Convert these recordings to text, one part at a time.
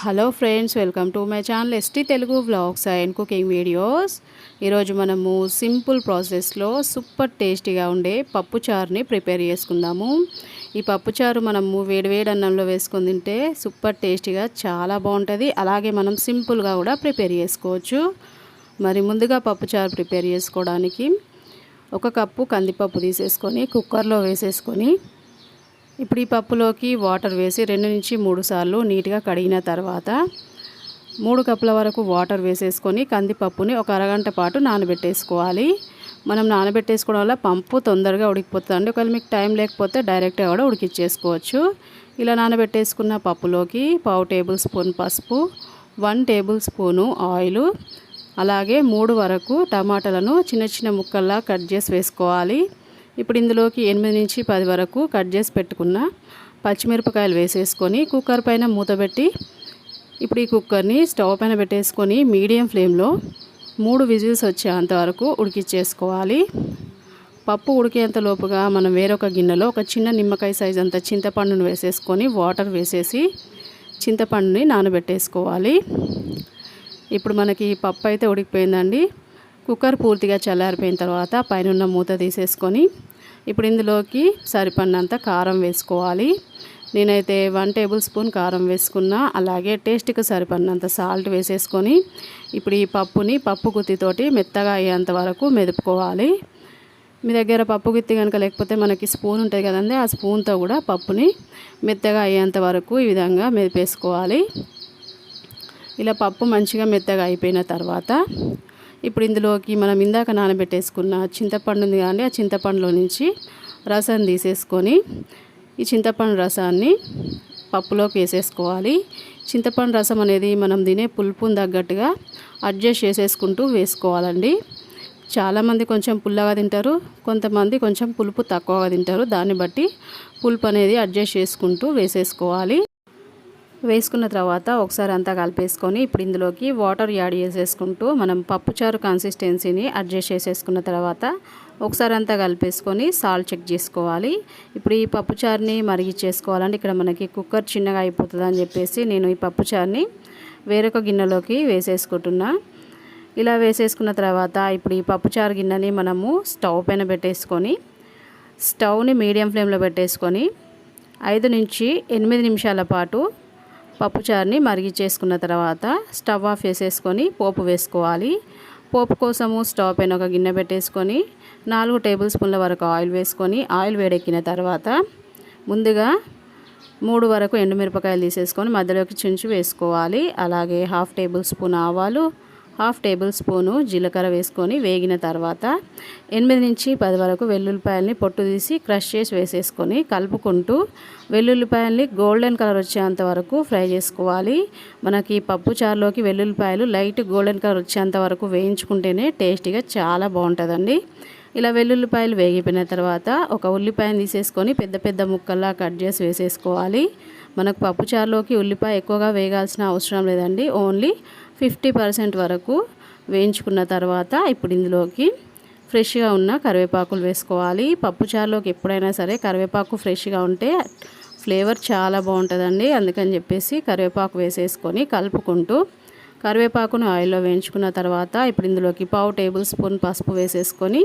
Hello friends welcome to my channel ST Telugu vlogs and cooking videos. ఈరోజు మనము simple ప్రాసెస్లో super టేస్టీగా ఉండే పప్పు చారుని ప్రిపేర్ చేసుకుందాము. ఈ పప్పుచారు మనము వేడివేడి అన్నంలో వేసుకొని తింటే సూపర్ టేస్టీగా చాలా బాగుంటుంది. అలాగే మనం సింపుల్గా కూడా ప్రిపేర్ చేసుకోవచ్చు. మరి ముందుగా పప్పు చారు ప్రిపేర్ చేసుకోవడానికి ఒక కప్పు కందిపప్పు తీసేసుకొని కుక్కర్లో వేసేసుకొని ఇప్పుడు ఈ పప్పులోకి వాటర్ వేసి రెండు నుంచి మూడు సార్లు నీట్గా కడిగిన తర్వాత మూడు కప్పుల వరకు వాటర్ వేసేసుకొని కందిపప్పుని ఒక అరగంట పాటు నానబెట్టేసుకోవాలి. మనం నానబెట్టేసుకోవడం వల్ల పంపు తొందరగా ఉడికిపోతుంది. ఒకవేళ మీకు టైం లేకపోతే డైరెక్ట్గా కూడా ఉడికిచ్చేసుకోవచ్చు. ఇలా నానబెట్టేసుకున్న పప్పులోకి పావు టేబుల్ స్పూన్ పసుపు వన్ టేబుల్ స్పూను ఆయిల్ అలాగే మూడు వరకు టమాటాలను చిన్న చిన్న ముక్కల్లా కట్ చేసి వేసుకోవాలి. ఇప్పుడు ఇందులోకి ఎనిమిది నుంచి పది వరకు కట్ చేసి పెట్టుకున్న పచ్చిమిరపకాయలు వేసేసుకొని కుక్కర్ పైన మూతబెట్టి ఇప్పుడు ఈ కుక్కర్ని స్టవ్ పైన పెట్టేసుకొని మీడియం ఫ్లేమ్లో మూడు విజిల్స్ వచ్చేంత వరకు ఉడికిచ్చేసుకోవాలి. పప్పు ఉడికేంత లోపుగా మనం వేరొక గిన్నెలో ఒక చిన్న నిమ్మకాయ సైజ్ అంత చింతపండును వేసేసుకొని వాటర్ వేసేసి చింతపండుని నానబెట్టేసుకోవాలి. ఇప్పుడు మనకి పప్పు అయితే ఉడికిపోయిందండి. కుక్కర్ పూర్తిగా చల్లారిపోయిన తర్వాత పైన మూత తీసేసుకొని ఇప్పుడు ఇందులోకి సరిపడినంత కారం వేసుకోవాలి. నేనైతే వన్ టేబుల్ స్పూన్ కారం వేసుకున్నా అలాగే టేస్ట్కి సరిపడినంత సాల్ట్ వేసేసుకొని ఇప్పుడు ఈ పప్పుని పప్పు గుత్తితోటి మెత్తగా అయ్యేంత వరకు మెదుపుకోవాలి. మీ దగ్గర పప్పు గుత్తి కనుక లేకపోతే మనకి స్పూన్ ఉంటుంది కదండి ఆ స్పూన్తో కూడా పప్పుని మెత్తగా అయ్యేంత వరకు ఈ విధంగా మెదిపేసుకోవాలి. ఇలా పప్పు మంచిగా మెత్తగా అయిపోయిన తర్వాత ఇప్పుడు ఇందులోకి మనం ఇందాక నానబెట్టేసుకున్న చింతపండు ఉంది కానీ ఆ చింతపండులో నుంచి రసం తీసేసుకొని ఈ చింతపండు రసాన్ని పప్పులోకి వేసేసుకోవాలి. చింతపండు రసం అనేది మనం తినే పులుపుని తగ్గట్టుగా అడ్జస్ట్ చేసేసుకుంటూ వేసుకోవాలండి. చాలామంది కొంచెం పుల్లగా తింటారు కొంతమంది కొంచెం పులుపు తక్కువగా తింటారు. దాన్ని బట్టి పులుపు అనేది అడ్జస్ట్ చేసుకుంటూ వేసేసుకోవాలి. వేసుకున్న తర్వాత ఒకసారి అంతా కలిపేసుకొని ఇప్పుడు ఇందులోకి వాటర్ యాడ్ చేసేసుకుంటూ మనం పప్పుచారు కన్సిస్టెన్సీని అడ్జస్ట్ చేసేసుకున్న తర్వాత ఒకసారి అంతా కలిపేసుకొని సాల్ట్ చెక్ చేసుకోవాలి. ఇప్పుడు ఈ పప్పుచారుని మరిగిచ్చేసుకోవాలంటే ఇక్కడ మనకి కుక్కర్ చిన్నగా అయిపోతుంది అని చెప్పేసి నేను ఈ పప్పుచారుని వేరొక గిన్నెలోకి వేసేసుకుంటున్నా. ఇలా వేసేసుకున్న తర్వాత ఇప్పుడు ఈ పప్పుచారు గిన్నెని మనము స్టవ్ పైన పెట్టేసుకొని స్టవ్ని మీడియం ఫ్లేమ్లో పెట్టేసుకొని ఐదు నుంచి ఎనిమిది నిమిషాల పాటు పప్పుచారుని మరిగించేసుకున్న తర్వాత స్టవ్ ఆఫ్ వేసేసుకొని పోపు వేసుకోవాలి. పోపు కోసము స్టవ్ పైన ఒక గిన్నె పెట్టేసుకొని నాలుగు టేబుల్ స్పూన్ల వరకు ఆయిల్ వేసుకొని ఆయిల్ వేడెక్కిన తర్వాత ముందుగా మూడు వరకు ఎండుమిరపకాయలు తీసేసుకొని మధ్యలోకి చుంచి వేసుకోవాలి. అలాగే హాఫ్ టేబుల్ స్పూన్ ఆవాలు హాఫ్ టేబుల్ స్పూను జీలకర్ర వేసుకొని వేగిన తర్వాత ఎనిమిది నుంచి పది వరకు వెల్లుల్లిపాయలని పొట్టు తీసి క్రష్ చేసి వేసేసుకొని కలుపుకుంటూ వెల్లుల్లిపాయల్ని గోల్డెన్ కలర్ వచ్చేంత వరకు ఫ్రై చేసుకోవాలి. మనకి పప్పు చారులోకి వెల్లుల్లిపాయలు లైట్ గోల్డెన్ కలర్ వచ్చేంత వరకు వేయించుకుంటేనే టేస్టీగా చాలా బాగుంటుందండి. ఇలా వెల్లుల్లిపాయలు వేగిపోయిన తర్వాత ఒక ఉల్లిపాయను తీసేసుకొని పెద్ద పెద్ద ముక్కల్లా కట్ చేసి వేసేసుకోవాలి. మనకు పప్పుచారులోకి ఉల్లిపాయ ఎక్కువగా వేగాల్సిన అవసరం లేదండి. ఓన్లీ ఫిఫ్టీ పర్సెంట్ వరకు వేయించుకున్న తర్వాత ఇప్పుడు ఇందులోకి ఫ్రెష్గా ఉన్న కరివేపాకులు వేసుకోవాలి. పప్పుచారులోకి ఎప్పుడైనా సరే కరివేపాకు ఫ్రెష్గా ఉంటే ఫ్లేవర్ చాలా బాగుంటుందండి. అందుకని చెప్పేసి కరివేపాకు వేసేసుకొని కలుపుకుంటూ కరివేపాకును ఆయిల్లో వేయించుకున్న తర్వాత ఇప్పుడు ఇందులోకి పావు టేబుల్ స్పూన్ పసుపు వేసేసుకొని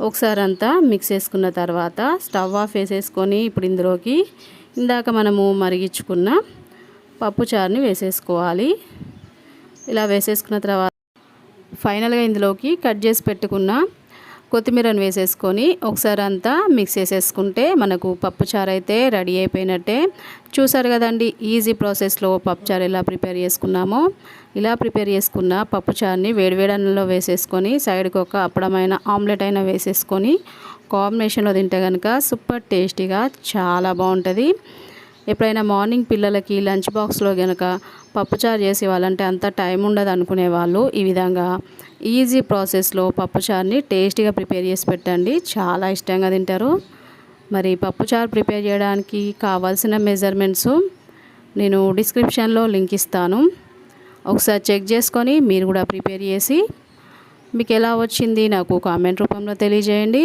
ఒకసారి అంతా మిక్స్ చేసుకున్న తర్వాత స్టవ్ ఆఫ్ వేసేసుకొని ఇప్పుడు ఇందులోకి ఇందాక మనము మరిగించుకున్న పప్పుచారుని వేసేసుకోవాలి. ఇలా వేసేసుకున్న తర్వాత ఫైనల్గా ఇందులోకి కట్ చేసి పెట్టుకున్న కొత్తిమీరను వేసేసుకొని ఒకసారి అంతా మిక్స్ చేసేసుకుంటే మనకు పప్పుచారు అయితే రెడీ అయిపోయినట్టే. చూసారు కదండి ఈజీ ప్రాసెస్లో పప్పుచారు ఎలా ప్రిపేర్ చేసుకున్నామో. ఇలా ప్రిపేర్ చేసుకున్న పప్పుచారుని వేడివేడన్నంలో వేసేసుకొని సైడ్కి ఒక అప్పడమైన ఆమ్లెట్ అయినా వేసేసుకొని కాంబినేషన్లో తింటే కనుక సూపర్ టేస్టీగా చాలా బాగుంటుంది. ఎప్పుడైనా మార్నింగ్ పిల్లలకి లంచ్ బాక్స్లో కనుక పప్పుచారు చేసి వాళ్ళంటే అంత టైం ఉండదు అనుకునే వాళ్ళు ఈ విధంగా ఈజీ ప్రాసెస్లో పప్పుచారుని టేస్టీగా ప్రిపేర్ చేసి పెట్టండి. చాలా ఇష్టంగా తింటారు. మరి పప్పుచారు ప్రిపేర్ చేయడానికి కావాల్సిన మెజర్మెంట్స్ నేను డిస్క్రిప్షన్లో లింక్ ఇస్తాను. ఒకసారి చెక్ చేసుకొని మీరు కూడా ప్రిపేర్ చేసి మీకు ఎలా వచ్చింది నాకు కామెంట్ రూపంలో తెలియజేయండి.